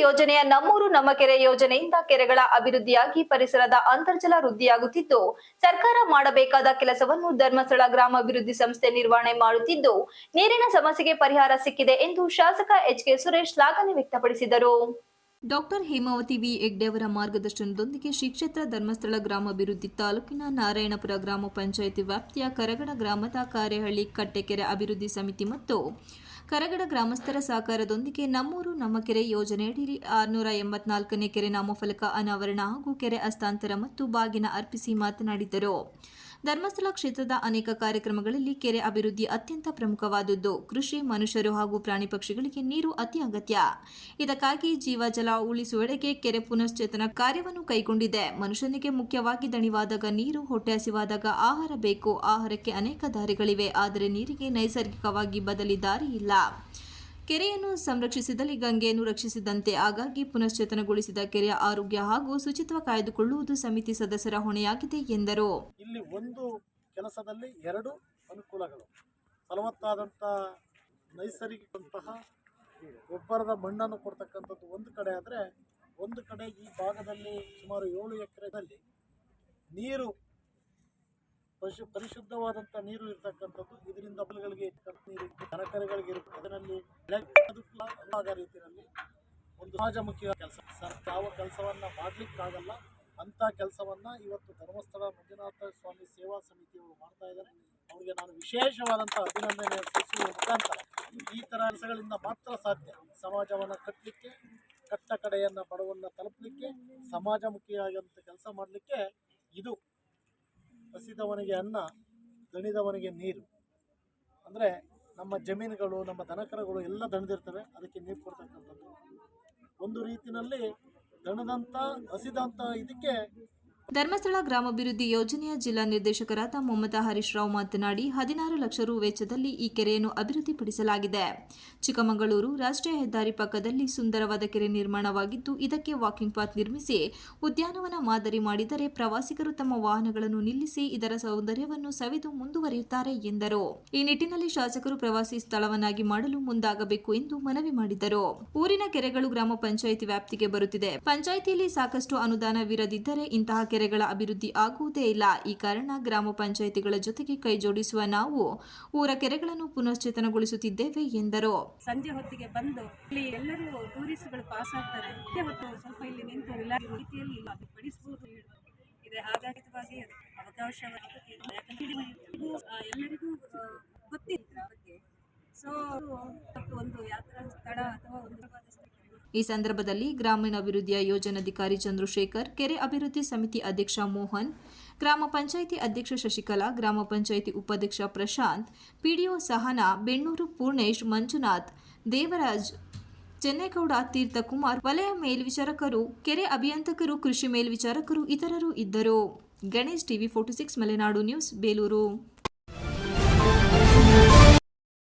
ಯೋಜನೆಯ ನಮ್ಮೂರು ನಮ್ಮ ಕೆರೆ ಯೋಜನೆಯಿಂದ ಕೆರೆಗಳ ಅಭಿವೃದ್ಧಿಯಾಗಿ ಪರಿಸರದ ಅಂತರ್ಜಲ ವೃದ್ಧಿಯಾಗುತ್ತಿದ್ದು, ಸರ್ಕಾರ ಮಾಡಬೇಕಾದ ಕೆಲಸವನ್ನು ಧರ್ಮಸ್ಥಳ ಗ್ರಾಮಾಭಿವೃದ್ಧಿ ಸಂಸ್ಥೆ ನಿರ್ವಹಣೆ ಮಾಡುತ್ತಿದ್ದು, ನೀರಿನ ಸಮಸ್ಯೆಗೆ ಪರಿಹಾರ ಸಿಕ್ಕಿದೆ ಎಂದು ಶಾಸಕ ಎಚ್ ಕೆ ಸುರೇಶ್ ಶ್ಲಾಘನೆ ವ್ಯಕ್ತಪಡಿಸಿದರು. Doctor Hemavathi V. ಹೆಗ್ಡೆ ಅವರ ಮಾರ್ಗದರ್ಶನದೊಂದಿಗೆ ಶ್ರೀ ಕ್ಷೇತ್ರ ಧರ್ಮಸ್ಥಳ ಗ್ರಾಮಾಭಿವೃದ್ಧಿ ತಾಲೂಕಿನ ನಾರಾಯಣಪುರ ಗ್ರಾಮ ಪಂಚಾಯಿತಿ ವ್ಯಾಪ್ತಿಯ ಕರಗಡ ಗ್ರಾಮದ ಕಾರ್ಯಹಳ್ಳಿ ಕಟ್ಟೆಕೆರೆ ಅಭಿವೃದ್ಧಿ ಸಮಿತಿ ಮತ್ತು ಕರಗಡ ಗ್ರಾಮಸ್ಥರ ಸಹಕಾರದೊಂದಿಗೆ ನಮ್ಮೂರು ನಮ್ಮ ಕೆರೆ ಯೋಜನೆಯಡಿ ಆರುನೂರ ಎಂಬತ್ನಾಲ್ಕನೇ ಕೆರೆ ನಾಮಫಲಕ ಅನಾವರಣ ಹಾಗೂ ಕೆರೆ ಹಸ್ತಾಂತರ ಮತ್ತು ಬಾಗಿನ ಅರ್ಪಿಸಿ ಮಾತನಾಡಿದರು. ಧರ್ಮಸ್ಥಳ ಕ್ಷೇತ್ರದ ಅನೇಕ ಕಾರ್ಯಕ್ರಮಗಳಲ್ಲಿ ಕೆರೆ ಅಭಿವೃದ್ಧಿ ಅತ್ಯಂತ ಪ್ರಮುಖವಾದದ್ದು. ಕೃಷಿ, ಮನುಷ್ಯರು ಹಾಗೂ ಪ್ರಾಣಿ ಪಕ್ಷಿಗಳಿಗೆ ನೀರು ಅತಿ ಅಗತ್ಯ. ಇದಕ್ಕಾಗಿ ಜೀವಜಲ ಉಳಿಸುವೆಡೆಗೆ ಕೆರೆ ಪುನಶ್ಚೇತನ ಕಾರ್ಯವನ್ನು ಕೈಗೊಂಡಿದೆ. ಮನುಷ್ಯನಿಗೆ ಮುಖ್ಯವಾಗಿ ದಣಿವಾದಾಗ ನೀರು, ಹೊಟ್ಟೆ ಹಸಿವಾದಾಗ ಆಹಾರ ಬೇಕು. ಆಹಾರಕ್ಕೆ ಅನೇಕ ದಾರಿಗಳಿವೆ. ಆದರೆ ನೀರಿಗೆ ನೈಸರ್ಗಿಕವಾಗಿ ಬದಲಿ ದಾರಿ ಇಲ್ಲ. ಕೆರೆಯನ್ನು ಸಂರಕ್ಷಿಸಿದಲ್ಲಿ ಗಂಗೆಯನ್ನು ರಕ್ಷಿಸಿದಂತೆ ಹಾಗಾಗಿ ಪುನಶ್ಚೇತನಗೊಳಿಸಿದ ಕೆರೆಯ ಆರೋಗ್ಯ ಹಾಗೂ ಶುಚಿತ್ವ ಕಾಯ್ದುಕೊಳ್ಳುವುದು ಸಮಿತಿ ಸದಸ್ಯರ ಹೊಣೆಯಾಗಿದೆ ಎಂದರು. ಇಲ್ಲಿ ಒಂದು ಕೆಲಸದಲ್ಲಿ ಎರಡು ಅನುಕೂಲಗಳು. ಫಲವತ್ತಾದಂಥ ನೈಸರ್ಗಿಕಂತಹ ಗೊಬ್ಬರದ ಮಣ್ಣನ್ನು ಕೊಡ್ತಕ್ಕಂಥದ್ದು ಒಂದು ಕಡೆ ಆದರೆ ಒಂದು ಕಡೆ ಈ ಭಾಗದಲ್ಲಿ ಸುಮಾರು ಏಳು ಎಕರೆದಲ್ಲಿ ನೀರು, ಪಶು ಪರಿಶುದ್ಧವಾದಂಥ ನೀರು ಇರ್ತಕ್ಕಂಥದ್ದು ಇದರಿಂದ ಬಲಗಳಿಗೆ ನೀರು ತರಕಾರಿಗಳಿಗೆ ಇರುತ್ತೆ ಅದರಲ್ಲಿ ರೀತಿಯಲ್ಲಿ ಒಂದು ಸಮಾಜಮುಖಿ ಕೆಲಸ. ಸರ್, ಯಾವ ಕೆಲಸವನ್ನ ಮಾಡ್ಲಿಕ್ಕಾಗಲ್ಲ. ಅಂತ ಕೆಲಸವನ್ನ ಇವತ್ತು ಧರ್ಮಸ್ಥಳ ಮಂಜುನಾಥ ಸ್ವಾಮಿ ಸೇವಾ ಸಮಿತಿಯವರು ಮಾಡ್ತಾ ಇದ್ದಾರೆ. ಅವರಿಗೆ ನಾನು ವಿಶೇಷವಾದಂಥ ಅಭಿನಂದನೆ ಸಲ್ಲಿಸುವ ಮುಖಾಂತರ ಈ ಥರ ಕೆಲಸಗಳಿಂದ ಮಾತ್ರ ಸಾಧ್ಯ. ಸಮಾಜವನ್ನು ಕಟ್ಟಲಿಕ್ಕೆ ಕಟ್ಟ ಕಡೆಯನ್ನು ಬಡವನ್ನ ತಲುಪಲಿಕ್ಕೆ, ಸಮಾಜಮುಖಿಯಾಗಿರುವಂತ ಕೆಲಸ ಮಾಡಲಿಕ್ಕೆ ಇದು ಹಸಿದವನಿಗೆ ಅನ್ನ, ದಣಿದವನಿಗೆ ನೀರು. ಅಂದರೆ ನಮ್ಮ ಜಮೀನುಗಳು, ನಮ್ಮ ದನಕರಗಳು ಎಲ್ಲ ದಣಿದಿರ್ತವೆ. ಅದಕ್ಕೆ ನೀರು ಕೊಡ್ತಕ್ಕಂಥದ್ದು. ಒಂದು ರೀತಿಯಲ್ಲಿ ದಣದಂಥ ಹಸಿದಂಥ ಇದಕ್ಕೆ ಧರ್ಮಸ್ಥಳ ಗ್ರಾಮಾಭಿವೃದ್ಧಿ ಯೋಜನೆಯ ಜಿಲ್ಲಾ ನಿರ್ದೇಶಕರಾದ ಮಮತಾ ಹರೀಶ್ ರಾವ್ ಮಾತನಾಡಿ, ಹದಿನಾರು ಲಕ್ಷ ರು ವೆಚ್ಚದಲ್ಲಿ ಈ ಕೆರೆಯನ್ನು ಅಭಿವೃದ್ಧಿಪಡಿಸಲಾಗಿದೆ. ಚಿಕ್ಕಮಗಳೂರು ರಾಷ್ಟ್ರೀಯ ಹೆದ್ದಾರಿ ಪಕ್ಕದಲ್ಲಿ ಸುಂದರವಾದ ಕೆರೆ ನಿರ್ಮಾಣವಾಗಿದ್ದು, ಇದಕ್ಕೆ ವಾಕಿಂಗ್ ಪಾತ್ ನಿರ್ಮಿಸಿ, ಉದ್ಯಾನವನ ಮಾದರಿ ಮಾಡಿದರೆ ಪ್ರವಾಸಿಗರು ತಮ್ಮ ವಾಹನಗಳನ್ನು ನಿಲ್ಲಿಸಿ, ಇದರ ಸೌಂದರ್ಯವನ್ನು ಸವಿದು ಮುಂದುವರಿಯುತ್ತಾರೆ ಎಂದರು. ಈ ನಿಟ್ಟಿನಲ್ಲಿ ಶಾಸಕರು ಪ್ರವಾಸಿ ಸ್ಥಳವನ್ನಾಗಿ ಮಾಡಲು ಮುಂದಾಗಬೇಕು ಎಂದು ಮನವಿ ಮಾಡಿದರು. ಊರಿನ ಕೆರೆಗಳು ಗ್ರಾಮ ಪಂಚಾಯಿತಿ ವ್ಯಾಪ್ತಿಗೆ ಬರುತ್ತಿದೆ. ಪಂಚಾಯಿತಿಯಲ್ಲಿ ಸಾಕಷ್ಟು ಅನುದಾನವಿರದಿದ್ದರೆ ಇಂತಹ ಕೆರೆಗಳ ಅಭಿವೃದ್ಧಿ ಆಗುವುದೇ ಇಲ್ಲ. ಈ ಕಾರಣ ಗ್ರಾಮ ಪಂಚಾಯಿತಿಗಳ ಜೊತೆಗೆ ಕೈ ಜೋಡಿಸುವ ನಾವು ಊರ ಕೆರೆಗಳನ್ನು ಪುನಶ್ಚೇತನಗೊಳಿಸುತ್ತಿದ್ದೇವೆ ಎಂದರು. ಸಂಜೆ ಹೊತ್ತಿಗೆ ಬಂದು ಇಲ್ಲಿ ಎಲ್ಲರೂ ಟೂರಿಸ್ಟ್ಗಳು ಪಾಸ್ ಆಗ್ತಾರೆ. ಹೊತ್ತು ಸ್ವಲ್ಪ ಇಲ್ಲಿ ನಿಂತು ರೀತಿಯಲ್ಲಿ ಪಡಿಸಬಹುದು ಇದೆ. ಹಾಗಾಗಿ ಎಲ್ಲರಿಗೂ ಗೊತ್ತಿಲ್ಲ. ಬಗ್ಗೆ ಸೊ ಒಂದು ಯಾತ್ರಾ ಸ್ಥಳ ಅಥವಾ ಒಂದು ಈ ಸಂದರ್ಭದಲ್ಲಿ ಗ್ರಾಮೀಣಾಭಿವೃದ್ಧಿಯ ಯೋಜನಾಧಿಕಾರಿ ಚಂದ್ರಶೇಖರ್, ಕೆರೆ ಅಭಿವೃದ್ಧಿ ಸಮಿತಿ ಅಧ್ಯಕ್ಷ ಮೋಹನ್, ಗ್ರಾಮ ಪಂಚಾಯಿತಿ ಅಧ್ಯಕ್ಷ ಶಶಿಕಲಾ, ಗ್ರಾಮ ಪಂಚಾಯಿತಿ ಉಪಾಧ್ಯಕ್ಷ ಪ್ರಶಾಂತ್, ಪಿಡಿಒ ಸಹನಾ, ಬೆಣ್ಣೂರು ಪೂರ್ಣೇಶ್, ಮಂಜುನಾಥ್, ದೇವರಾಜ್, ಚೆನ್ನೇಗೌಡ, ತೀರ್ಥಕುಮಾರ್, ವಲಯ ಮೇಲ್ವಿಚಾರಕರು, ಕೆರೆ ಅಭಿಯಂತಕರು, ಕೃಷಿ ಮೇಲ್ವಿಚಾರಕರು ಇತರರು ಇದ್ದರು. Ganesh TV forty six, Malenadu news, Belur.